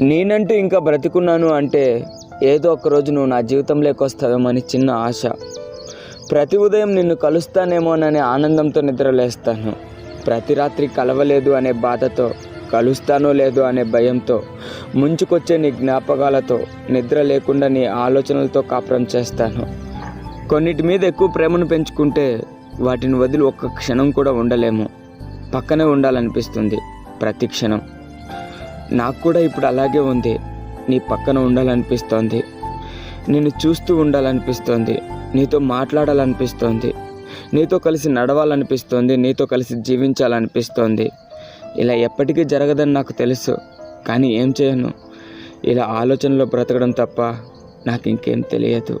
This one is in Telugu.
నేనంటూ ఇంకా బ్రతికున్నాను అంటే ఏదో ఒకరోజు నువ్వు నా జీవితంలోకి వస్తావేమని చిన్న ఆశ. ప్రతి ఉదయం నిన్ను కలుస్తానేమోననే ఆనందంతో నిద్రలేస్తాను ప్రతి రాత్రి కలవలేదు అనే బాధతో కలుస్తానో లేదో అనే భయంతో ముంచుకొచ్చే నీ జ్ఞాపకాలతో నిద్ర లేకుండా నీ ఆలోచనలతో కాపురం చేస్తాను. కొన్నిటి మీద ఎక్కువ ప్రేమను పెంచుకుంటే వాటిని వదిలి ఒక్క క్షణం కూడా ఉండలేము. పక్కనే ఉండాలనిపిస్తుంది ప్రతి క్షణం. నాకు కూడా ఇప్పుడు అలాగే ఉంది. నీ పక్కన ఉండాలనిపిస్తోంది. నిన్ను చూస్తూ ఉండాలనిపిస్తోంది. నీతో మాట్లాడాలనిపిస్తోంది. నీతో కలిసి నడవాలనిపిస్తోంది. నీతో కలిసి జీవించాలనిపిస్తోంది. ఇలా ఎప్పటికీ జరగదని నాకు తెలుసు. కానీ ఏం చేయను? ఇలా ఆలోచనలో బ్రతకడం తప్ప నాకు ఇంకేం తెలియదు.